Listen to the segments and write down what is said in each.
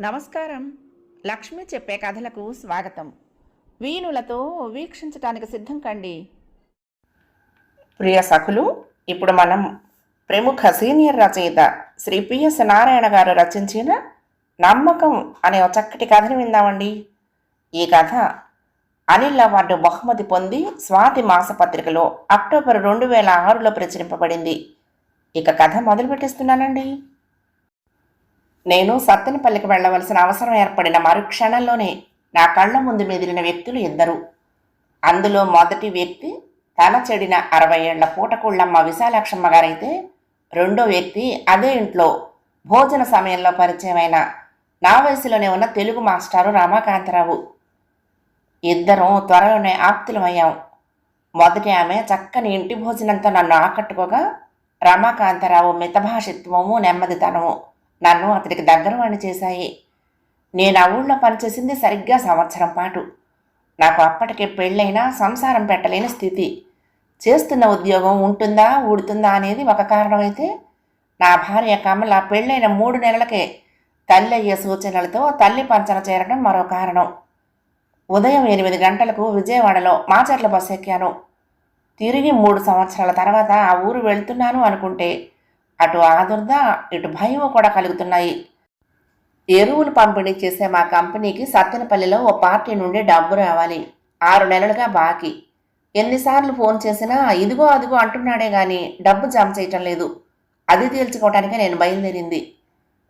నమస్కారం. లక్ష్మి చెప్పే కథలకు స్వాగతం. వీణులతో వీక్షించటానికి సిద్ధం కండి. ప్రియ సఖులు ఇప్పుడు మనం ప్రముఖ సీనియర్ రచయిత శ్రీ పిఎస్ నారాయణ గారు రచించిన నమ్మకం అనే ఒక చక్కటి కథని విందామండి. ఈ కథ అనిల్ అవార్డు బహుమతి పొంది స్వాతి మాసపత్రికలో అక్టోబర్ రెండు వేల ఆరులో ప్రచురింపబడింది. ఇక కథ మొదలు పెట్టిస్తున్నానండి నేను సత్తెనపల్లికి వెళ్ళవలసిన అవసరం ఏర్పడిన మరుక్షణంలోనే నా కళ్ళ ముందు మెదిలిన వ్యక్తులు ఇద్దరు. అందులో మొదటి వ్యక్తి తల చెడిన అరవై ఏళ్ళ పూటకుళ్ళమ్మ విశాలాక్షమ్మ గారైతే రెండో వ్యక్తి అదే ఇంట్లో భోజన సమయంలో పరిచయమైన నా వయసులోనే ఉన్న తెలుగు మాస్టారు రామాకాంతరావు. ఇద్దరం త్వరలోనే ఆప్తులమయ్యాం. మొదటి ఆమె చక్కని ఇంటి భోజనంతో నన్ను ఆకట్టుకోగా రమాకాంతరావు మితభాషిత్వము నెమ్మదితనము. నన్ను అతడికి దగ్గరవాణి చేశాయి. నేను ఆ ఊళ్ళో పనిచేసింది సరిగ్గా సంవత్సరం పాటు. నాకు అప్పటికే పెళ్ళైనా సంసారం పెట్టలేని స్థితి. చేస్తున్న ఉద్యోగం ఉంటుందా ఊడుతుందా అనేది ఒక కారణమైతే నా భార్య కమల పెళ్ళైన మూడు నెలలకే తల్లి అయ్యే సూచనలతో తల్లి పంచన చేరడం మరో కారణం. ఉదయం ఎనిమిది గంటలకు విజయవాడలో మాచర్ల బస్సు ఎక్కాను. తిరిగి మూడు సంవత్సరాల తర్వాత ఆ ఊరు వెళ్తున్నాను అనుకుంటే అటు ఆదుర్ద ఇటు భయం కూడా కలుగుతున్నాయి. ఎరువులు పంపిణీ చేసే మా కంపెనీకి సత్తెనపల్లిలో ఓ పార్టీ నుండి డబ్బు రావాలి. ఆరు నెలలుగా బాకీ. ఎన్నిసార్లు ఫోన్ చేసినా ఇదిగో అదిగో అంటున్నాడే గాని డబ్బు జమ చేయటం లేదు. అది తేల్చుకోవటానికే నేను బయలుదేరింది.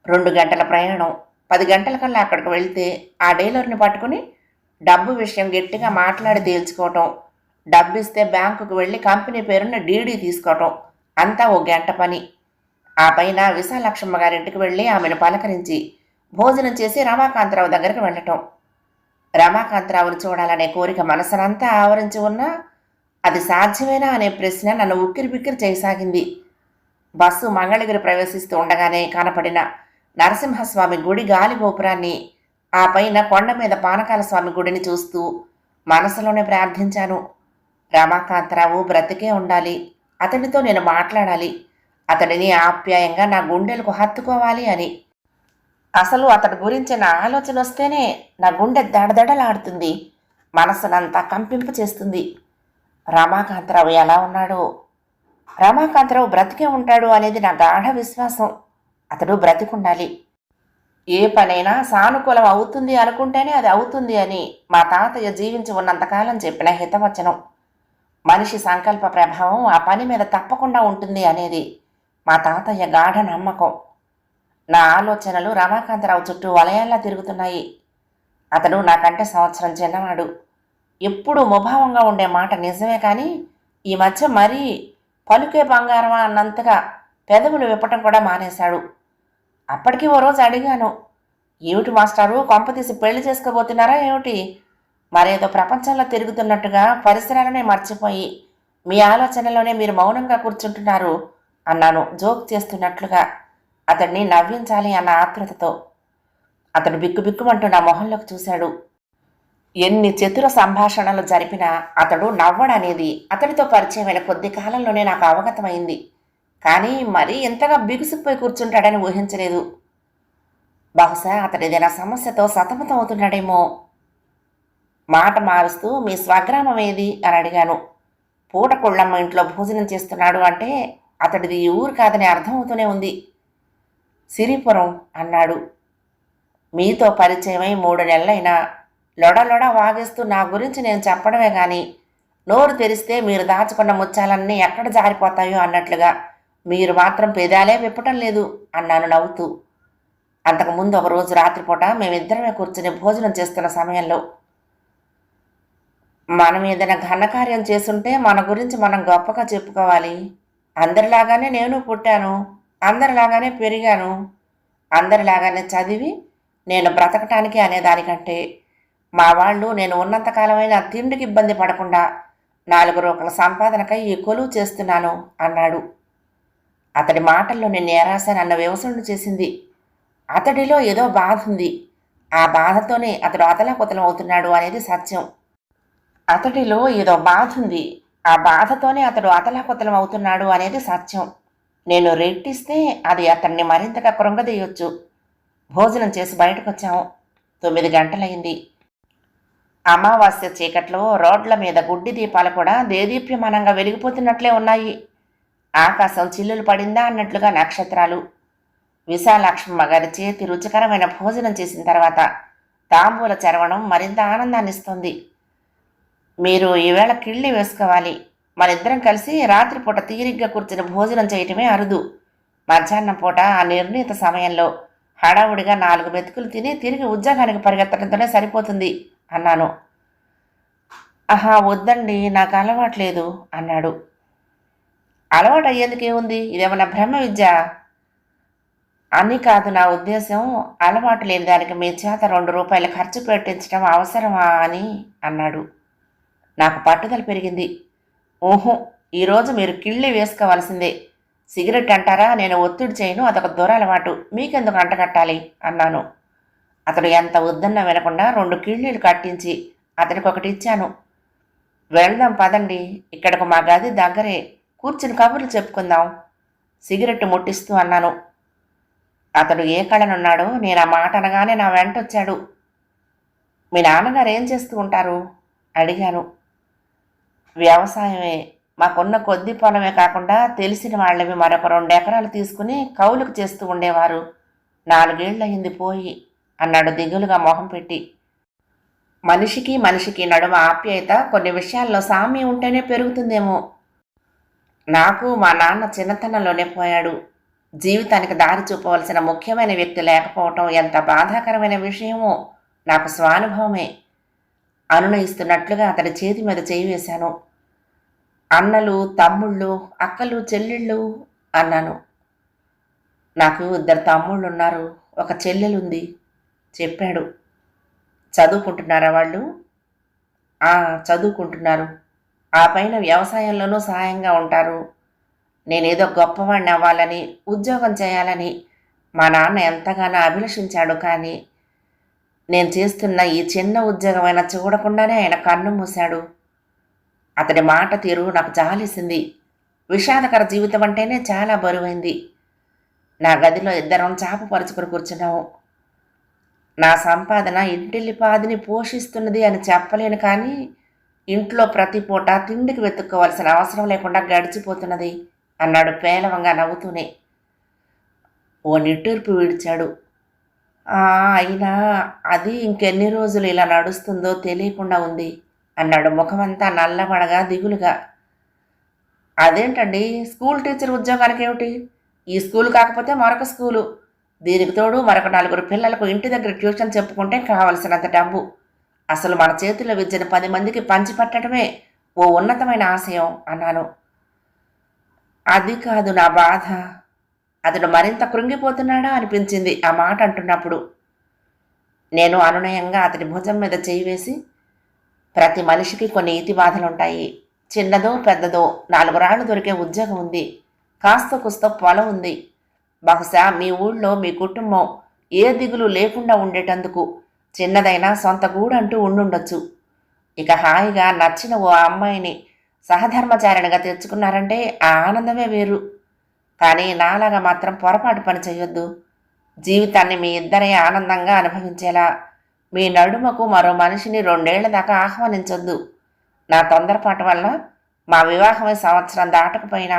రెండు గంటల ప్రయాణం. పది గంటల కల్లా అక్కడికి వెళ్తే ఆ డీలర్ని పట్టుకుని డబ్బు విషయం గట్టిగా మాట్లాడి తేల్చుకోవటం. డబ్బు ఇస్తే బ్యాంకుకు వెళ్ళి కంపెనీ పేరున్న డీడీ తీసుకోవటం. అంతా ఓ గంట పని. ఆ పైన విశాలక్ష్మ గారింటికి వెళ్ళి ఆమెను పలకరించి భోజనం చేసి రమాకాంతరావు దగ్గరికి వెళ్ళటం. రమాకాంతరావును చూడాలనే కోరిక మనసునంతా ఆవరించి ఉన్నా అది సాధ్యమేనా అనే ప్రశ్న నన్ను ఉక్కిరి బిక్కిరి చేయసాగింది. బస్సు మంగళగిరి ప్రవేశిస్తూ ఉండగానే కనపడిన నరసింహస్వామి గుడి గాలి గోపురాన్ని ఆ పైన కొండ మీద పానకాల స్వామి గుడిని చూస్తూ మనసులోనే ప్రార్థించాను. రమాకాంతరావు బ్రతికే ఉండాలి అతడితో నేను మాట్లాడాలి అతడిని ఆప్యాయంగా నా గుండెలకు హత్తుకోవాలి అని. అసలు అతడి గురించి నా ఆలోచన వస్తేనే నా గుండె దడదడలాడుతుంది. మనసునంతా కంపింపు చేస్తుంది. రమాకాంతరావు ఎలా ఉన్నాడో? రమాకాంతరావు బ్రతికే ఉంటాడు అనేది నా గాఢ విశ్వాసం. అతడు బ్రతికుండాలి. ఏ పనైనా సానుకూలం అవుతుంది అనుకుంటేనే అది అవుతుంది అని మా తాతయ్య జీవించి ఉన్నంతకాలం చెప్పిన హితవచనం. మనిషి సంకల్ప ప్రభావం ఆ పని మీద తప్పకుండా ఉంటుంది అనేది. మా తాతయ్య గాఢ నమ్మకం. నా ఆలోచనలు రమాకాంతరావు చుట్టూ వలయాల్లా తిరుగుతున్నాయి. అతడు నాకంటే సంవత్సరం చిన్నవాడు. ఎప్పుడూ ముభావంగా ఉండే మాట నిజమే కానీ ఈ మధ్య మరీ పలుకే బంగారమా అన్నంతగా పెదవులు విప్పటం కూడా మానేశాడు. అప్పటికి ఓ రోజు అడిగాను ఏమిటి మాస్టారు కొంపతీసి పెళ్ళి చేసుకోబోతున్నారా ఏమిటి? మరేదో ప్రపంచంలో తిరుగుతున్నట్టుగా పరిసరాలనే మర్చిపోయి మీ ఆలోచనలోనే మీరు మౌనంగా కూర్చుంటున్నారు. అన్నాను. జోక్ చేస్తున్నట్లుగా అతడిని నవ్వించాలి అన్న ఆత్రుతతో. అతడు బిక్కుబిక్కుమంటూ నా మొహంలోకి చూశాడు. ఎన్ని చతుర సంభాషణలు జరిపినా అతడు నవ్వడనేది అతడితో పరిచయమైన కొద్ది కాలంలోనే నాకు అవగతమైంది. కానీ మరీ ఎంతగా బిగుసుకుపోయి కూర్చుంటాడని ఊహించలేదు. బహుశా అతడు ఏదైనా సమస్యతో సతమతం అవుతున్నాడేమో. మాట మారుస్తూ మీ స్వగ్రామం ఏది? అని అడిగాను. పూటకుళ్ళమ్మ ఇంట్లో భోజనం చేస్తున్నాడు అంటే అతడిది ఈ ఊరు కాదని అర్థమవుతూనే ఉంది. సిరిపురం అన్నాడు. మీతో పరిచయమై మూడు నెలలైనా. లొడలొడ వాగేస్తూ నా గురించి నేను చెప్పడమే కానీ నోరు తెరిస్తే మీరు దాచుకున్న ముత్యాలన్నీ ఎక్కడ జారిపోతాయో అన్నట్లుగా మీరు మాత్రం పెదాలే విప్పటం లేదు అన్నాను నవ్వుతూ. అంతకుముందు ఒక రోజు రాత్రిపూట మేమిద్దరమే కూర్చుని భోజనం చేస్తున్న సమయంలో మనం ఏదైనా ఘనకార్యం చేస్తుంటే మన గురించి మనం గొప్పగా చెప్పుకోవాలి. అందరిలాగానే నేను పుట్టాను అందరిలాగానే పెరిగాను అందరిలాగానే చదివి నేను బ్రతకటానికి అనేదానికంటే మా వాళ్ళు నేను ఉన్నంతకాలమైన తిండికి ఇబ్బంది పడకుండా నాలుగు రూపాయల సంపాదనకై ఈ కొలువు చేస్తున్నాను అన్నాడు. అతడి మాటల్లో నేను నిరాశ అన్న వ్యవసరుడు చేసింది. అతడిలో ఏదో బాధ ఉంది. ఆ బాధతోనే అతడు అతలకుతలం అవుతున్నాడు అనేది సత్యం. అతడిలో ఏదో బాధ ఉంది. ఆ బాధతోనే అతడు అతలాకుతలం అవుతున్నాడు అనేది సత్యం. నేను రెట్టిస్తే అది అతన్ని మరింతగా కృంగదీయొచ్చు. భోజనం చేసి బయటకు వచ్చాము తొమ్మిది గంటలైంది. అమావాస్య చీకట్లో రోడ్ల మీద గుడ్డి దీపాలు కూడా దేదీప్యమానంగా వెలిగిపోతున్నట్లే ఉన్నాయి. ఆకాశం చిల్లులు పడిందా అన్నట్లుగా నక్షత్రాలు. విశాలక్ష్మమ్మ గారి చేతి రుచికరమైన భోజనం చేసిన తర్వాత తాంబూల చరవణం మరింత ఆనందాన్ని ఇస్తుంది మీరు ఈవేళ కిళ్ళి వేసుకోవాలి. మనిద్దరం కలిసి రాత్రిపూట తీరిగ్గా కూర్చుని భోజనం చేయటమే అరుదు. మధ్యాహ్నం పూట ఆ నిర్ణీత సమయంలో హడావుడిగా నాలుగు మెతుకులు తిని తిరిగి ఉద్యోగానికి పరిగెత్తడంతోనే సరిపోతుంది అన్నాను. ఆహా వద్దండి నాకు అలవాట్లేదు అన్నాడు. అలవాటు అయ్యేందుకు ఏముంది? ఇదేమన్నా బ్రహ్మ విద్య? అని కాదు నా ఉద్దేశం అలవాటు లేని దానికి మీ చేత రెండు రూపాయలు ఖర్చు పెట్టించడం అవసరమా అని అన్నాడు. నాకు పట్టుదల పెరిగింది. ఊహు ఈరోజు మీరు కిళ్ళి వేసుకోవాల్సిందే. సిగరెట్ అంటారా? నేను ఒత్తిడి చేయను అదొక దురలవాటు. మీకెందుకు అంటకట్టాలి అన్నాను. అతడు ఎంత వద్దన్నా వినకుండా రెండు కిళ్ళీలు కట్టించి అతనికి ఒకటి ఇచ్చాను. వెళ్దాం పదండి ఇక్కడకు మా గది దగ్గరే. కూర్చుని కబుర్లు చెప్పుకుందాం. సిగరెట్ ముట్టిస్తూ అన్నాను. అతడు ఏ కళనున్నాడో నేను ఆ మాట అనగానే నా వెంట వచ్చాడు మీ నాన్నగారు ఏం చేస్తూ ఉంటారు? అడిగాను. వ్యవసాయమే. మాకున్న కొద్ది పొలమే కాకుండా తెలిసిన వాళ్ళవి మరొక రెండు ఎకరాలు తీసుకుని కౌలుకు చేస్తూ ఉండేవారు. నాలుగేళ్ళయింది పోయి అన్నాడు దిగులుగా మొహం పెట్టి. మనిషికి మనిషికి నడుమ ఆప్యాయత కొన్ని విషయాల్లో సామ్యం ఉంటేనే పెరుగుతుందేమో. నాకు మా నాన్న చిన్నతనంలోనే పోయాడు. జీవితానికి దారి చూపవలసిన ముఖ్యమైన వ్యక్తి లేకపోవటం ఎంత బాధాకరమైన విషయమో నాకు స్వానుభవమే. అనునయిస్తున్నట్లుగా అతడి చేతి మీద చేయి వేశాను. అన్నలు తమ్ముళ్ళు అక్కలు చెల్లెళ్ళు అన్నాను. నాకు ఇద్దరు తమ్ముళ్ళు ఉన్నారు. ఒక చెల్లెలుంది చెప్పాడు. చదువుకుంటున్నారా వాళ్ళు? చదువుకుంటున్నారు. ఆ పైన వ్యవసాయంలోనూ సహాయంగా ఉంటారు. నేనేదో గొప్పవాడిని అవ్వాలని ఉద్యోగం చేయాలని మా నాన్న ఎంతగానో అభిలషించాడు కానీ నేను చేస్తున్న ఈ చిన్న ఉద్యోగమైనా చూడకుండానే ఆయన కన్ను మూశాడు. అతడి మాట తీరు నాకు జాలేసింది. విషాదకర జీవితం అంటేనే చాలా బరువైంది. నా గదిలో ఇద్దరం చాప కూర్చున్నాము. నా సంపాదన ఇంటిల్లిపాదిని పోషిస్తున్నది అని చెప్పలేను కానీ ఇంట్లో ప్రతి పూట తిండికి వెతుక్కోవాల్సిన అవసరం లేకుండా గడిచిపోతున్నది అన్నాడు పేలవంగా నవ్వుతూనే. ఓ నిట్టూర్పు విడిచాడు. అయినా అది ఇంకెన్ని రోజులు ఇలా నడుస్తుందో తెలియకుండా ఉంది అన్నాడు ముఖమంతా నల్లబడగా దిగులుగా. అదేంటండి? స్కూల్ టీచర్ ఉద్యోగానికి ఏమిటి? ఈ స్కూల్ కాకపోతే మరొక స్కూలు. దీనికి తోడు మరొక నలుగురు పిల్లలకు ఇంటి దగ్గర ట్యూషన్ చెప్పుకుంటే కావలసినంత డబ్బు. అసలు మన చేతుల్లో విద్యను పది మందికి పంచిపెట్టడమే ఓ ఉన్నతమైన ఆశయం అన్నాను. అది కాదు నా బాధ. అతడు మరింత కృంగిపోతున్నాడా అనిపించింది ఆ మాట అంటున్నప్పుడు. నేను అనునయంగా అతడి భుజం మీద చేయి వేసి ప్రతి మనిషికి కొన్ని ఈతి బాధలుంటాయి. చిన్నదో పెద్దదో నాలుగు రాళ్ళు దొరికే ఉద్యోగం ఉంది. కాస్త కుస్త పొలం ఉంది. బహుశా మీ ఊళ్ళో మీ కుటుంబం ఏ దిగులు లేకుండా ఉండేటందుకు చిన్నదైనా సొంత గూడంటూ ఉండుండొచ్చు. ఇక హాయిగా నచ్చిన ఓ అమ్మాయిని సహధర్మచారిణిగా తెచ్చుకున్నారంటే ఆ ఆనందమే వేరు. కానీ నాలాగా మాత్రం పొరపాటు పని చేయొద్దు. జీవితాన్ని మీ ఇద్దరే ఆనందంగా అనుభవించేలా. మీ నడుమకు మరో మనిషిని రెండేళ్ళ దాకా ఆహ్వానించొద్దు. నా తొందరపాటు వల్ల మా వివాహమే సంవత్సరం దాటకపోయినా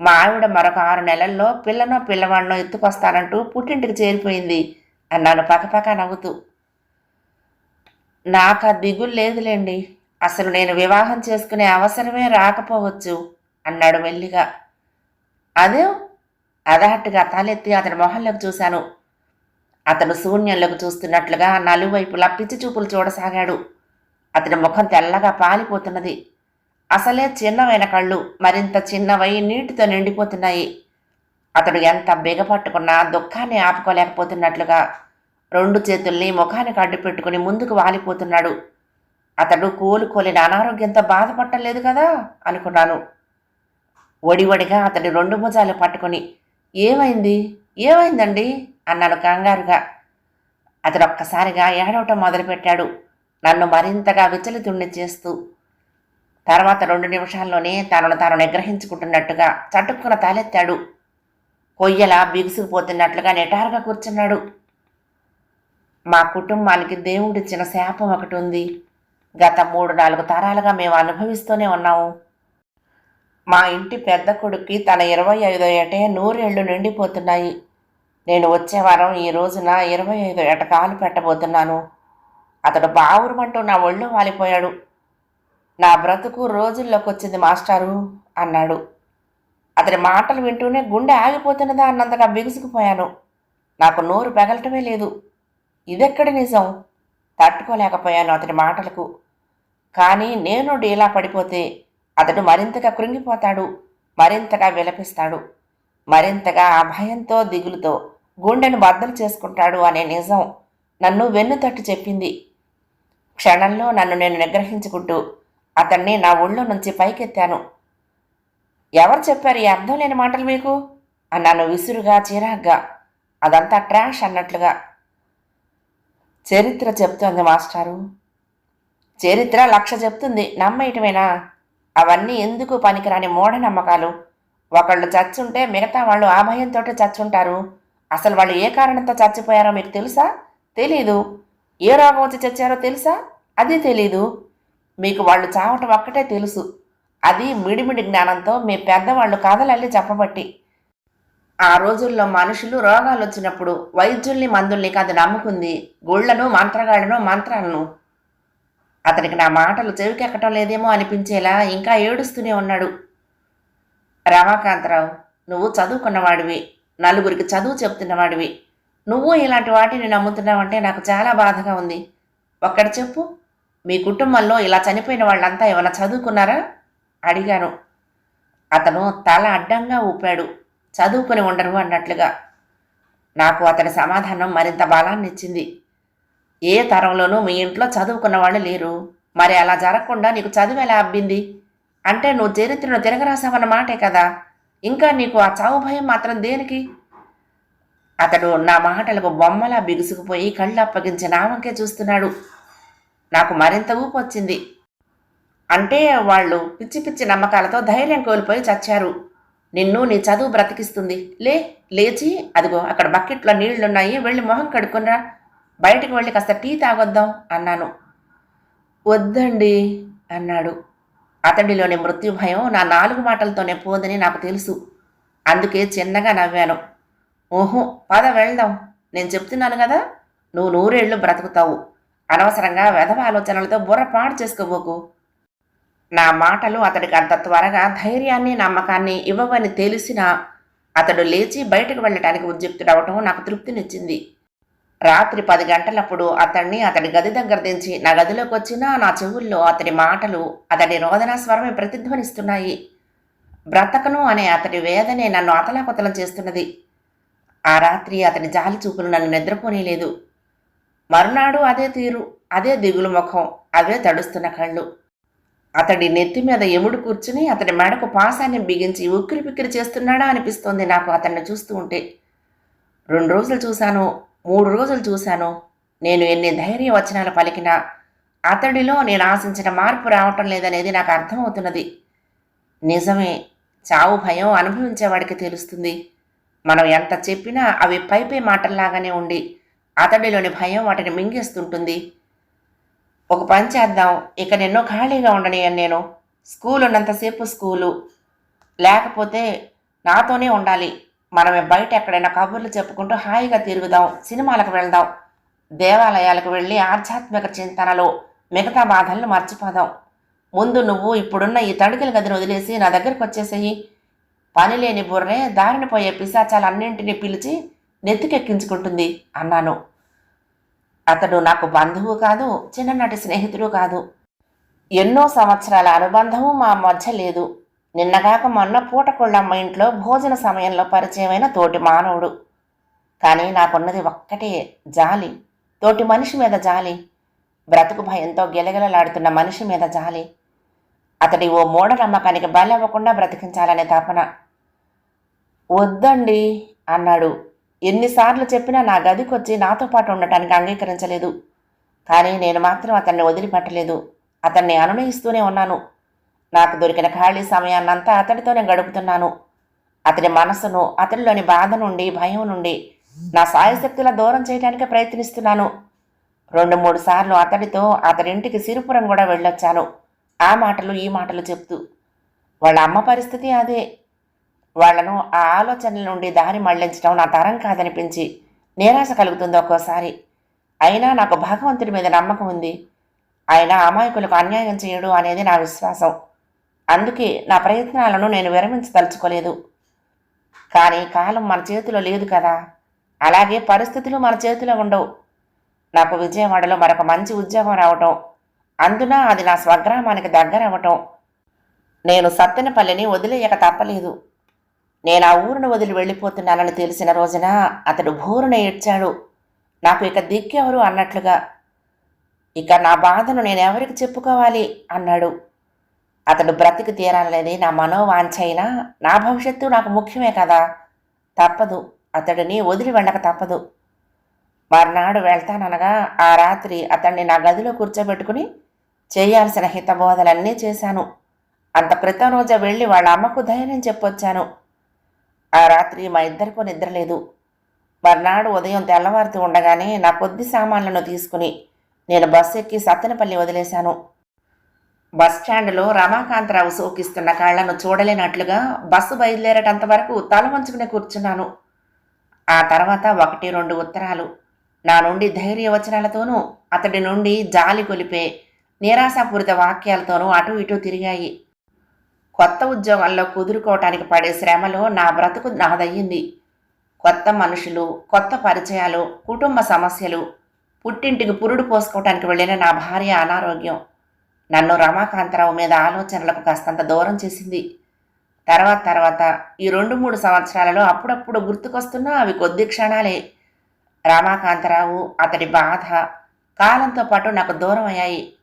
మా ఆవిడ మరొక ఆరు నెలల్లో పిల్లనో పిల్లవాడినో ఎత్తుకొస్తానంటూ పుట్టింటికి చేరిపోయింది అన్నాను పకపక నవ్వుతూ. నాకు ఆ దిగులు లేదులేండి. అసలు నేను వివాహం చేసుకునే అవసరమే రాకపోవచ్చు అన్నాడు మెల్లిగా. అదే అదహట్టుగా తలెత్తి అతని మొహంలోకి చూశాను. అతడు శూన్యంలోకి చూస్తున్నట్లుగా నలువైపులా పిచ్చి చూపులు చూడసాగాడు. అతని ముఖం తెల్లగా పాలిపోతున్నది. అసలే చిన్నవైన కళ్ళు మరింత చిన్నవై నీటితో నిండిపోతున్నాయి. అతడు ఎంత బిగపట్టుకున్నా దుఃఖాన్ని ఆపుకోలేకపోతున్నట్లుగా రెండు చేతుల్ని ముఖానికి అడ్డు పెట్టుకుని ముందుకు వాలిపోతున్నాడు. అతడు కోలుకోలేని అనారోగ్యంతో బాధపడలేదు కదా అనుకున్నాను. ఒడివడిగా అతడి రెండు భుజాలు పట్టుకొని ఏమైంది? ఏమైందండి? అన్నాడు కంగారుగా. అతడు ఒక్కసారిగా ఏడవటం మొదలుపెట్టాడు నన్ను మరింతగా విచలితుణ్ణి చేస్తూ. తర్వాత రెండు నిమిషాల్లోనే తనను తాను నిగ్రహించుకుంటున్నట్టుగా చటుక్కున తలెత్తాడు. కొయ్యలా బిగుసుకుపోతున్నట్లుగా నిటారుగా కూర్చున్నాడు. మా కుటుంబానికి దేవుడిచ్చిన శాపం ఒకటి ఉంది. గత మూడు నాలుగు తరాలుగా మేము అనుభవిస్తూనే ఉన్నాము. మా ఇంటి పెద్ద కొడుక్కి తన ఇరవై ఐదో ఏటే నూరేళ్ళు నిండిపోతున్నాయి. నేను వచ్చే వారం ఈ రోజున ఇరవై ఐదో ఏట కాలు పెట్టబోతున్నాను. అతడు బావురమంటూ నా ఒళ్ళు వాలిపోయాడు. నా బ్రతుకు రోజుల్లోకి వచ్చింది మాస్టారు అన్నాడు. అతని మాటలు వింటూనే గుండె ఆగిపోతున్నదా అన్నంతగా బిగుసుకుపోయాను. నాకు నోరు పెగలటమే లేదు. ఇదెక్కడి నిజం? తట్టుకోలేకపోయాను అతని మాటలకు. కానీ నేను డీలా పడిపోతే అతడు మరింతగా కృంగిపోతాడు మరింతగా విలపిస్తాడు మరింతగా ఆ భయంతో దిగులుతో గుండెను బద్దలు చేసుకుంటాడు అనే నిజం నన్ను వెన్నుతట్టు చెప్పింది. క్షణంలో నన్ను నేను నిగ్రహించుకుంటూ అతన్ని నా ఒళ్ళో నుంచి పైకెత్తాను. ఎవరు చెప్పారు ఈ అర్థం లేని మాటలు మీకు? అన్నాను విసురుగా చిరాగ్గా. అదంతా ట్రాష్ అన్నట్లుగా. చరిత్ర చెప్తోంది మాస్టారు. చరిత్ర లక్ష చెప్తుంది నమ్మేయటమేనా? అవన్నీ ఎందుకు పనికిరాని మూఢనమ్మకాలు? ఒకళ్ళు చచ్చుంటే మిగతా వాళ్ళు ఆ భయంతో చచ్చుంటారు. అసలు వాళ్ళు ఏ కారణంతో చచ్చిపోయారో మీకు తెలుసా? తెలీదు. ఏ రోగం వచ్చి చచ్చారో తెలుసా? అది తెలీదు. మీకు వాళ్ళు చావటం ఒక్కటే తెలుసు. అది మిడిమిడి జ్ఞానంతో మీ పెద్దవాళ్ళు కథలల్లి చెప్పబట్టి. ఆ రోజుల్లో మనుషులు రోగాలు వచ్చినప్పుడు వైద్యుల్ని మందుల్ని కాదు నమ్ముకుంది. గుళ్ళను మంత్రగాళ్ళను మంత్రాలను. అతనికి నా మాటలు చెవికెక్కటం లేదేమో అనిపించేలా ఇంకా ఏడుస్తూనే ఉన్నాడు. రమాకాంతరావు నువ్వు చదువుకున్నవాడివి నలుగురికి చదువు చెప్తున్నవాడివి. నువ్వు ఇలాంటి వాటిని నమ్ముతున్నావంటే నాకు చాలా బాధగా ఉంది. ఒక్కటి చెప్పు మీ కుటుంబంలో ఇలా చనిపోయిన వాళ్ళంతా ఏమైనా చదువుకున్నారా? అడిగాను. అతను తల అడ్డంగా ఊపాడు. చదువుకుని ఉండరు అన్నట్లుగా. నాకు అతని సమాధానం మరింత బలాన్నిచ్చింది. ఏ తరంలోనూ మీ ఇంట్లో చదువుకున్న వాళ్ళు లేరు. మరి అలా జరగకుండా నీకు చదువు ఎలా అబ్బింది? అంటే నువ్వు చరిత్రను తిరగరాసావన్న మాటే కదా. ఇంకా నీకు ఆ చావు భయం మాత్రం దేనికి? అతడు నా మాటలకు బొమ్మలా బిగుసుకుపోయి కళ్ళు అప్పగించి నామంకే చూస్తున్నాడు. నాకు మరింత ఊపు వచ్చింది. అంటే వాళ్ళు పిచ్చి పిచ్చి నమ్మకాలతో ధైర్యం కోల్పోయి చచ్చారు. నిన్ను నీ చదువు బ్రతికిస్తుంది. లే లేచి అదిగో అక్కడ బకెట్లో నీళ్ళున్నాయి వెళ్ళి మొహం కడుక్కునరా. బయటికి వెళ్ళి కాస్త టీ తాగొద్దాం అన్నాను. వద్దండి అన్నాడు. అతడిలోని మృత్యు భయం నా నాలుగు మాటలతోనే పోదని నాకు తెలుసు. అందుకే చిన్నగా నవ్వాను. ఓహో పద వెళ్దాం. నేను చెప్తున్నాను కదా నువ్వు నూరేళ్ళు బ్రతుకుతావు. అనవసరంగా వెధవ ఆలోచనలతో బుర్ర పాడు చేసుకోబోకు. నా మాటలు అతడికి అంత త్వరగా ధైర్యాన్ని నమ్మకాన్ని ఇవ్వవని తెలిసినా అతడు లేచి బయటకు వెళ్ళటానికి ఉద్యుక్తుడవటం నాకు తృప్తినిచ్చింది. రాత్రి పది గంటలప్పుడు అతన్ని అతడి గది దగ్గర దించి నా గదిలోకి వచ్చినా నా చెవుల్లో అతడి మాటలు అతడి రోదనా స్వరమే ప్రతిధ్వనిస్తున్నాయి. బ్రతకను అనే అతడి వేదనే నన్ను అతలాకుతలం చేస్తున్నది. ఆ రాత్రి అతని జాలి చూపులు నన్ను నిద్రపోనీలేదు. మరునాడు అదే తీరు అదే దిగులు ముఖం అవే తడుస్తున్న కళ్ళు. అతడి నెత్తి మీద ఎముడు కూర్చుని అతడి మెడకు పాసాన్ని బిగించి ఉక్కిరి పిక్కిరి చేస్తున్నాడా అనిపిస్తోంది నాకు అతన్ని చూస్తూ ఉంటే. రెండు రోజులు చూశాను మూడు రోజులు చూశాను. నేను ఎన్ని ధైర్య వచనాలు పలికినా అతడిలో నేను ఆశించిన మార్పు రావటం లేదనేది నాకు అర్థమవుతున్నది. నిజమే చావు భయం అనుభవించేవాడికి తెలుస్తుంది. మనం ఎంత చెప్పినా అవి పైపై మాటల్లాగానే ఉండి అతడిలోని భయం వాటిని మింగేస్తుంటుంది. ఒక పని చేద్దాం ఇక నిన్నో ఖాళీగా ఉండనియను నేను. స్కూల్ ఉన్నంతసేపు స్కూలు. లేకపోతే నాతోనే ఉండాలి. మనమే బయట ఎక్కడైనా కబుర్లు చెప్పుకుంటూ హాయిగా తిరుగుదాం సినిమాలకు వెళ్దాం దేవాలయాలకు వెళ్ళి ఆధ్యాత్మిక చింతనలో మిగతా బాధలను మర్చిపోదాం. ముందు నువ్వు ఇప్పుడున్న ఈ తడికల గదిని వదిలేసి నా దగ్గరికి వచ్చేసేయి. పని లేని బుర్రే దారిని పోయే పిశాచాలన్నింటినీ పిలిచి నెత్తికెక్కించుకుంటుంది అన్నాను. అతడు నాకు బంధువు కాదు చిన్ననాటి స్నేహితుడు కాదు. ఎన్నో సంవత్సరాల అనుబంధము మా మధ్య లేదు. నిన్నగాక మొన్న పూటకొళ్ళమ్మ ఇంట్లో భోజన సమయంలో పరిచయమైన తోటి మానవుడు. కానీ నాకున్నది ఒక్కటే జాలి తోటి మనిషి మీద జాలి బ్రతుకు భయంతో గెలగెలలాడుతున్న మనిషి మీద జాలి. అతడి ఓ మూఢనమ్మకానికి బలవ్వకుండా బ్రతికించాలనే తపన. వద్దండి అన్నాడు. ఎన్నిసార్లు చెప్పినా నా గదికొచ్చి నాతో పాటు ఉండటానికి అంగీకరించలేదు. కానీ నేను మాత్రం అతన్ని వదిలిపెట్టలేదు. అతన్ని అనునయిస్తూనే ఉన్నాను. నాకు దొరికిన ఖాళీ సమయాన్నంతా అతడితోనే గడుపుతున్నాను. అతని మనసును అతడిలోని బాధ నుండి భయం నుండి నా సాయశక్తుల దూరం చేయడానికి ప్రయత్నిస్తున్నాను. రెండు మూడు సార్లు అతడితో అతడింటికి సిరుపురం కూడా వెళ్ళొచ్చాను. ఆ మాటలు ఈ మాటలు చెప్తూ. వాళ్ళ అమ్మ పరిస్థితి అదే. వాళ్ళను ఆ ఆలోచనల నుండి దారి మళ్ళించడం నా తరం కాదనిపించి నిరాశ కలుగుతుంది ఒక్కోసారి. అయినా నాకు భగవంతుడి మీద నమ్మకం ఉంది. ఆయన అమాయకులకు అన్యాయం చేయడు అనేది నా విశ్వాసం. అందుకే నా ప్రయత్నాలను నేను విరమించదలుచుకోలేదు. కానీ కాలం మన చేతిలో లేదు కదా. అలాగే పరిస్థితులు మన చేతిలో ఉండవు. నాకు విజయవాడలో మరొక మంచి ఉద్యోగం రావటం అందున అది నా స్వగ్రామానికి దగ్గర అవ్వటం. నేను సత్తెనపల్లిని వదిలేయక తప్పలేదు. నేను ఆ ఊరిని వదిలి వెళ్ళిపోతున్నానని తెలిసిన రోజున అతడు భూరున ఏడ్చాడు. నాకు ఇక దిక్కెవరు అన్నట్లుగా. ఇక నా బాధను నేను ఎవరికి చెప్పుకోవాలి? అన్నాడు. అతడు బ్రతికి తీరాలనేది నా మనోవాంఛ అయినా నా భవిష్యత్తు నాకు ముఖ్యమే కదా. తప్పదు. అతడిని వదిలి వెళ్ళక తప్పదు. మర్నాడు వెళ్తాననగా ఆ రాత్రి అతన్ని నా గదిలో కూర్చోబెట్టుకుని చేయాల్సిన హితబోధలన్నీ చేశాను. అంత క్రితం రోజు వెళ్ళి వాళ్ళ అమ్మకు ధైర్యం చెప్పొచ్చాను. ఆ రాత్రి మా ఇద్దరికూ నిద్రలేదు మర్నాడు ఉదయం తెల్లవారుతూ ఉండగానే నా కొద్ది సామాన్లను తీసుకుని నేను బస్సు ఎక్కి సత్తెనపల్లి వదిలేశాను. బస్ స్టాండ్లో రమాకాంతరావు సోకిస్తున్న కాళ్ళను చూడలేనట్లుగా బస్సు బయలుదేరేటంత వరకు తల వంచుకుని కూర్చున్నాను. ఆ తర్వాత ఒకటి రెండు ఉత్తరాలు. నా నుండి ధైర్యవచనాలతోనూ అతడి నుండి జాలి కొలిపే నిరాశాపూరిత వాక్యాలతోనూ అటు ఇటు తిరిగాయి. కొత్త ఉద్యోగంలో కుదురుకోవటానికి పడే శ్రమలో నా బ్రతుకు నాదయ్యింది. కొత్త మనుషులు కొత్త పరిచయాలు కుటుంబ సమస్యలు పుట్టింటికి పురుడు పోసుకోవటానికి వెళ్ళిన నా భార్య అనారోగ్యం. నన్ను రమాకాంతరావు మీద ఆలోచనలకు కాస్తంత దూరం చేసింది. తర్వాత తర్వాత ఈ రెండు మూడు సంవత్సరాలలో అప్పుడప్పుడు గుర్తుకొస్తున్నా అవి కొద్ది క్షణాలే. రమాకాంతరావు అతడి బాధ కాలంతో పాటు నాకు దూరం అయ్యాయి.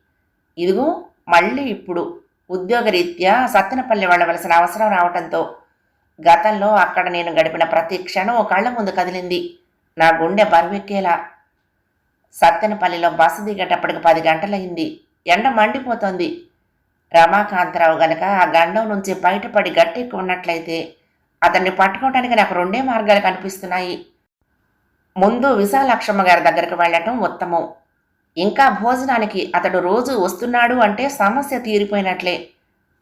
ఇదిగో మళ్ళీ ఇప్పుడు ఉద్యోగరీత్యా సత్తెనపల్లి వెళ్ళవలసిన అవసరం రావడంతో గతంలో అక్కడ నేను గడిపిన ప్రతి క్షణం కళ్ళ ముందు కదిలింది. నా గుండె బరువెక్కేలా. సత్తెనపల్లిలో బస్సు దిగేటప్పటికి పది గంటలయింది ఎండ మండిపోతోంది. రమాకాంతరావు గనక ఆ గండం నుంచి బయటపడి గట్టెక్కి ఉన్నట్లయితే అతన్ని పట్టుకోవటానికి నాకు రెండే మార్గాలు కనిపిస్తున్నాయి. ముందు విశాలక్షమ్మ గారి దగ్గరకు వెళ్ళటం ఉత్తమం. ఇంకా భోజనానికి అతడు రోజు వస్తున్నాడు అంటే సమస్య తీరిపోయినట్లే.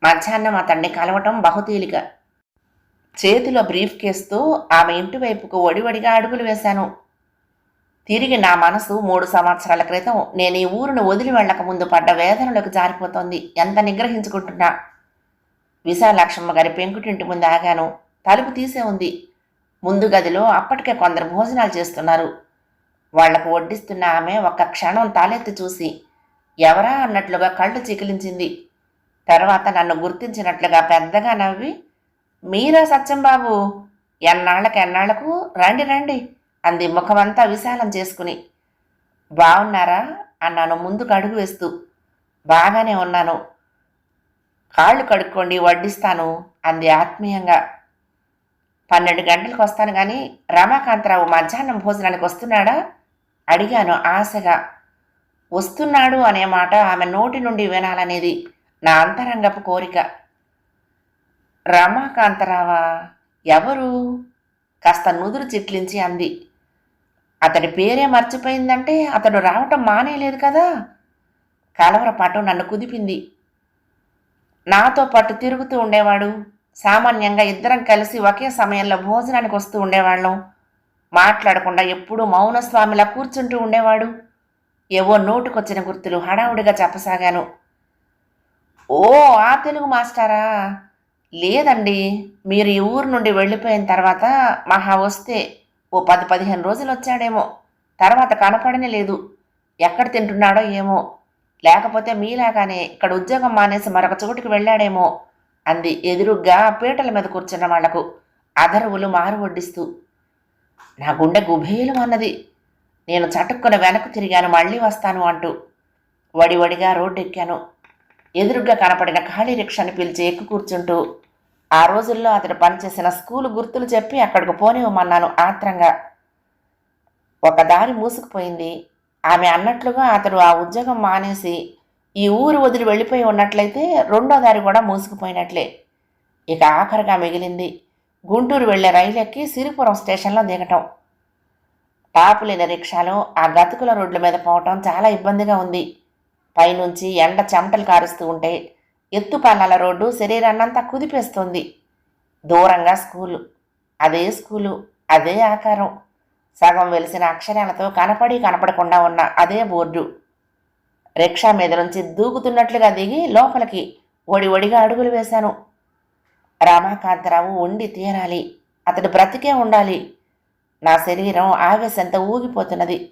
మధ్యాహ్నం అతన్ని కలవటం బహుతీలిక. చేతిలో బ్రీఫ్ కేసుతో ఆమె ఇంటి వైపుకు ఒడివడిగా అడుగులు వేశాను. తిరిగి నా మనసు మూడు సంవత్సరాల క్రితం నేను ఈ ఊరును వదిలి వెళ్ళక ముందు పడ్డ వేదనలోకి జారిపోతోంది. ఎంత నిగ్రహించుకుంటున్నా? విశాలాక్షమ్మ గారి పెంకుటింటి ముందు ఆగాను. తలుపు తీసే ఉంది. ముందు గదిలో అప్పటికే కొందరు భోజనాలు చేస్తున్నారు. వాళ్ళకు వడ్డిస్తున్న ఆమె ఒక్క క్షణం తాలెత్తి చూసి ఎవరా? అన్నట్లుగా కళ్ళు చికిలించింది. తర్వాత నన్ను గుర్తించినట్లుగా పెద్దగా నవ్వి మీరా సత్యంబాబు? ఎన్నాళ్ళకి ఎన్నాళ్ళకు రండి రండి. అంది ముఖమంతా విశాలం చేసుకుని. బాగున్నారా అన్నాను ముందుకు అడుగు వేస్తూ. బాగానే ఉన్నాను. కాళ్ళు కడుక్కోండి వడ్డిస్తాను అంది ఆత్మీయంగా. పన్నెండు గంటలకు వస్తాను కానీ రమాకాంతరావు మధ్యాహ్నం భోజనానికి వస్తున్నాడా? అడిగాను ఆశగా. వస్తున్నాడు అనే మాట ఆమె నోటి నుండి వినాలనేది నా అంతరంగపు కోరిక. రమాకాంతరావా? ఎవరు? కాస్త నుదురు చిట్లించి అంది. అతడి పేరే మర్చిపోయిందంటే అతడు రావటం మానేలేదు కదా? కలవరపాటు నన్ను కుదిపింది. నాతో పాటు తిరుగుతూ ఉండేవాడు. సామాన్యంగా ఇద్దరం కలిసి ఒకే సమయంలో భోజనానికి వస్తూ ఉండేవాళ్ళం. మాట్లాడకుండా ఎప్పుడూ మౌనస్వామిలా కూర్చుంటూ ఉండేవాడు. ఏవో నోటుకొచ్చిన గుర్తులు హడావుడిగా చెప్పసాగాను. ఓ ఆ తెలుగు మాస్టారా? లేదండి మీరు ఈ ఊరు నుండి వెళ్ళిపోయిన తర్వాత మహా వస్తే ఓ పది పదిహేను రోజులు వచ్చాడేమో తర్వాత కనపడనే లేదు. ఎక్కడ తింటున్నాడో ఏమో. లేకపోతే మీలాగానే ఇక్కడ ఉద్యోగం మానేసి మరొక చోటుకి వెళ్ళాడేమో అంది ఎదురుగ్గా పీటల మీద కూర్చున్న వాళ్ళకు అధరువులు మారు వడ్డిస్తూ. నా గుండె గుభేలు అన్నది. నేను చటుక్కున వెనక్కు తిరిగాను మళ్ళీ వస్తాను అంటూ వడివడిగా రోడ్డెక్కాను. ఎదురుగ్గా కనపడిన ఖాళీ రిక్షాని పిలిచి ఎక్కు కూర్చుంటూ ఆ రోజుల్లో అతడు పనిచేసిన స్కూలు గుర్తులు చెప్పి అక్కడికి పోనివ్వమన్నాను ఆత్రంగా. ఒక దారి మూసుకుపోయింది. ఆమె అన్నట్లుగా అతడు ఆ ఉద్యోగం మానేసి ఈ ఊరు వదిలి వెళ్ళిపోయి ఉన్నట్లయితే రెండో దారి కూడా మూసుకుపోయినట్లే. ఇక ఆఖరిగా మిగిలింది. గుంటూరు వెళ్ళే రైలు ఎక్కి సిరిపురం స్టేషన్లో దిగటం. టాపు లేని రిక్షాలో ఆ గతుకుల రోడ్ల మీద పోవటం చాలా ఇబ్బందిగా ఉంది. పైనుంచి ఎండ చెమటలు కారుస్తూ ఉంటే ఎత్తుపల్లాల రోడ్డు శరీరాన్నంతా కుదిపేస్తుంది. దూరంగా స్కూలు. అదే స్కూలు అదే ఆకారం. సగం వెలిసిన అక్షరాలతో కనపడి కనపడకుండా ఉన్న అదే బోర్డు. రిక్షా మీద నుంచి దూకుతున్నట్లుగా దిగి లోపలికి ఒడి ఒడిగా అడుగులు వేశాను. రామాకాంతరావు ఉండి తీరాలి. అతడు బ్రతికే ఉండాలి. నా శరీరం ఆవేశంతో ఊగిపోతున్నది.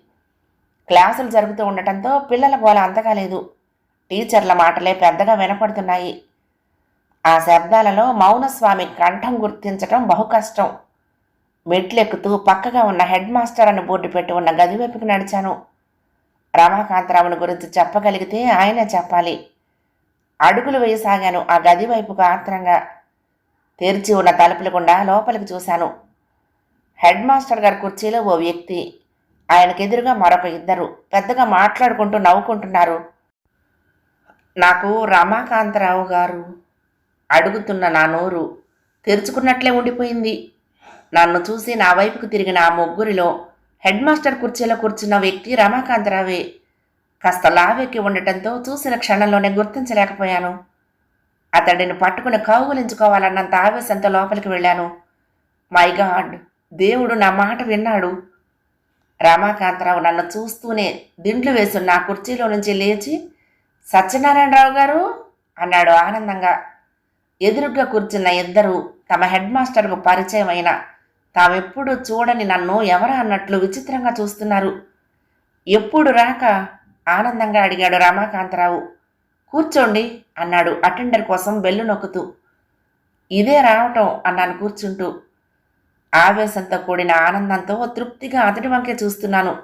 క్లాసులు జరుగుతూ ఉండటంతో పిల్లల బోల అంతగా లేదు. టీచర్ల మాటలే పెద్దగా వినపడుతున్నాయి. ఆ శబ్దాలలో మౌనస్వామి కంఠం గుర్తించటం బహు కష్టం. మెట్లెక్కుతూ పక్కగా ఉన్న హెడ్ మాస్టర్ అని బోర్డు పెట్టి ఉన్న గది వైపుకి నడిచాను. రమాకాంతరావుని గురించి చెప్పగలిగితే ఆయనే చెప్పాలి. అడుగులు వేయసాగాను ఆ గది వైపుకు ఆత్రంగా. తెరిచి ఉన్న తలుపులు గుండా లోపలికి చూశాను. హెడ్ మాస్టర్ గారి కుర్చీలో ఓ వ్యక్తి. ఆయనకెదురుగా మరొక ఇద్దరు. పెద్దగా మాట్లాడుకుంటూ నవ్వుకుంటున్నారు. నాకు రమాకాంతరావు గారు అడుగుతున్న నా నోరు తెరుచుకున్నట్లే ఉండిపోయింది. నన్ను చూసి నా వైపుకు తిరిగిన ఆ ముగ్గురిలో హెడ్ మాస్టర్ కుర్చీలో కూర్చున్న వ్యక్తి రమాకాంతరావే. కాస్త లావెక్కి ఉండటంతో చూసిన క్షణంలోనే గుర్తించలేకపోయాను. అతడిని పట్టుకుని కౌగులించుకోవాలన్నంత ఆవేశంతో లోపలికి వెళ్ళాను. మై గాడ్ దేవుడు నా మాట విన్నాడు. రమాకాంతరావు నన్ను చూస్తూనే దిండ్లు వేసున్న ఆ కుర్చీలో నుంచి లేచి సత్యనారాయణరావు గారు అన్నాడు ఆనందంగా. ఎదురుగా కూర్చున్న ఇద్దరు తమ హెడ్ మాస్టర్కు పరిచయం అయిన తామెప్పుడు చూడని నన్ను ఎవరా అన్నట్లు విచిత్రంగా చూస్తున్నారు. ఎప్పుడు రాక ఆనందంగా అడిగాడు రమాకాంతరావు. కూర్చోండి అన్నాడు అటెండర్ కోసం బెల్లు నొక్కుతూ. ఇదే రావటం అన్నాను కూర్చుంటూ. ఆవేశంతో కూడిన ఆనందంతో తృప్తిగా అతడి వంకే చూస్తున్నాను.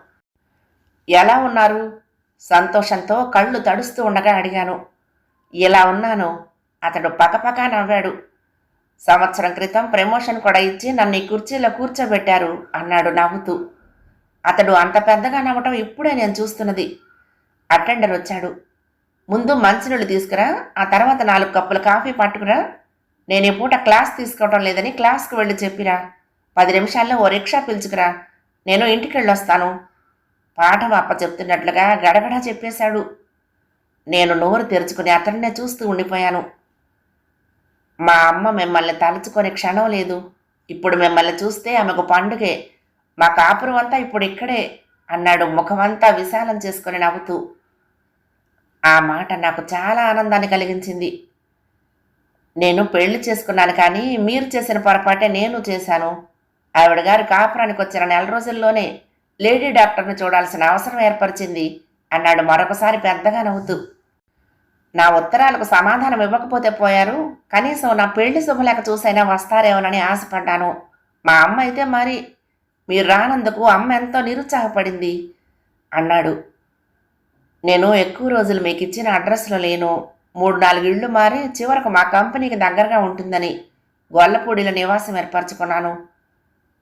ఎలా ఉన్నారు? సంతోషంతో కళ్ళు తడుస్తూ ఉండగా అడిగాను ఇలా ఉన్నాను? అతడు పకపకా నవ్వాడు. సంవత్సరం క్రితం ప్రమోషన్ కూడా ఇచ్చి నన్ను ఈ కుర్చీలో కూర్చోబెట్టారు అన్నాడు నవ్వుతూ. అతడు అంత పెద్దగా నవ్వటం ఇప్పుడే నేను చూస్తున్నది అటెండర్ వచ్చాడు. ముందు మంచినీళ్ళు తీసుకురా ఆ తర్వాత నాలుగు కప్పుల కాఫీ పట్టుకురా. నేను ఈ పూట క్లాస్ తీసుకోవటం లేదని క్లాస్కి వెళ్ళి చెప్పిరా. పది నిమిషాల్లో ఓ రిక్షా పిలుచుకురా. నేను ఇంటికి వెళ్ళొస్తాను పాఠం అప్ప చెప్తున్నట్లుగా గడగడ చెప్పేశాడు. నేను నోరు తెరుచుకుని అతన్నే చూస్తూ ఉండిపోయాను. మా అమ్మ మిమ్మల్ని తలుచుకొని క్షణం లేదు. ఇప్పుడు మిమ్మల్ని చూస్తే ఆమెకు పండుగే. మా కాపురం అంతా ఇప్పుడు ఇక్కడే అన్నాడు ముఖమంతా విశాలం చేసుకొని నవ్వుతూ. ఆ మాట నాకు చాలా ఆనందాన్ని కలిగించింది. నేను పెళ్ళి చేసుకున్నాను కానీ మీరు చేసిన పొరపాటే నేను చేశాను. ఆవిడ గారు కాపురానికి వచ్చిన నెల రోజుల్లోనే లేడీ డాక్టర్ని చూడాల్సిన అవసరం ఏర్పరిచింది అన్నాడు మరొకసారి పెద్దగా నవ్వుతూ. నా ఉత్తరాలకు సమాధానం ఇవ్వకపోతే పోయారు. కనీసం నా పెళ్ళి శుభలేక చూసైనా వస్తారేమోనని ఆశపడ్డాను. మా అమ్మ అయితే మరి మీరు రానందుకు అమ్మ ఎంతో నిరుత్సాహపడింది అన్నాడు. నేను ఎక్కువ రోజులు మీకు ఇచ్చిన అడ్రస్లో లేను. మూడు నాలుగు ఇళ్ళు మారి చివరకు మా కంపెనీకి దగ్గరగా ఉంటుందని గొల్లపూడిలో నివాసం ఏర్పరచుకున్నాను.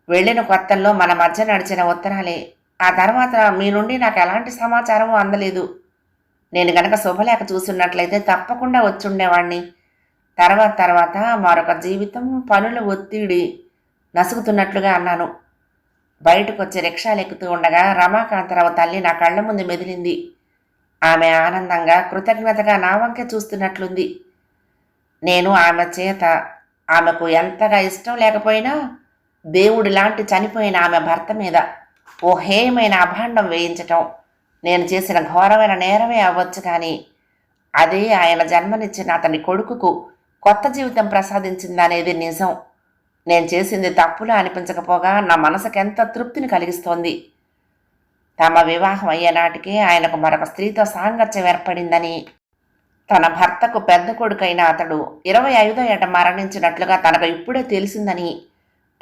వెళ్ళిన కొత్తల్లో మన మధ్య నడిచిన ఉత్తరాలే. ఆ తర్వాత మీ నుండి నాకు ఎలాంటి సమాచారము అందలేదు. నేను గనక శుభలేఖ చూస్తున్నట్లయితే తప్పకుండా వచ్చుండేవాణ్ణి. తర్వాత తర్వాత మరొక జీవితం పనుల ఒత్తిడి నసుగుతున్నట్లుగా అన్నాను. బయటకు వచ్చి రిక్షాలు ఎక్కుతూ ఉండగా రమాకాంతరావు తల్లి నా కళ్ళ ముందు మెదిలింది. ఆమె ఆనందంగా కృతజ్ఞతగా నా వంకే చూస్తున్నట్లుంది. నేను ఆమె చేత ఆమెకు ఎంతగా ఇష్టం లేకపోయినా దేవుడి లాంటి చనిపోయిన ఆమె భర్త మీద ఓ హేయమైన అభాండం వేయించటం నేను చేసిన ఘోరమైన నేరమే అవ్వచ్చు కానీ అదే ఆయన జన్మనిచ్చిన అతని కొడుకుకు కొత్త జీవితం ప్రసాదించిందనేది నిజం. నేను చేసింది తప్పులా అనిపించకపోగా నా మనసుకు ఎంత తృప్తిని కలిగిస్తోంది. తమ వివాహం అయ్యే నాటికి ఆయనకు మరొక స్త్రీతో సాంగత్యం ఏర్పడిందని తన భర్తకు పెద్ద కొడుకైన అతడు ఇరవై ఐదో ఏట మరణించినట్లుగా తనకు ఇప్పుడే తెలిసిందని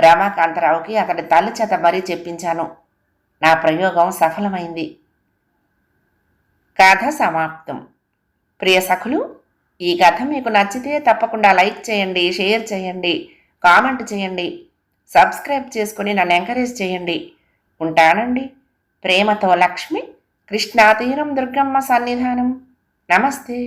రమాకాంతరావుకి అతడి తల్లి చేత మరీ చెప్పించాను. నా ప్రయోగం సఫలమైంది. కథ సమాప్తం. ప్రియ సఖులు ఈ కథ మీకు నచ్చితే తప్పకుండా లైక్ చేయండి షేర్ చేయండి కామెంట్ చేయండి సబ్స్క్రైబ్ చేసుకుని నన్ను ఎంకరేజ్ చేయండి. ఉంటానండి. ప్రేమతో లక్ష్మి కృష్ణాతీరం దుర్గమ్మ సన్నిధానం. నమస్తే.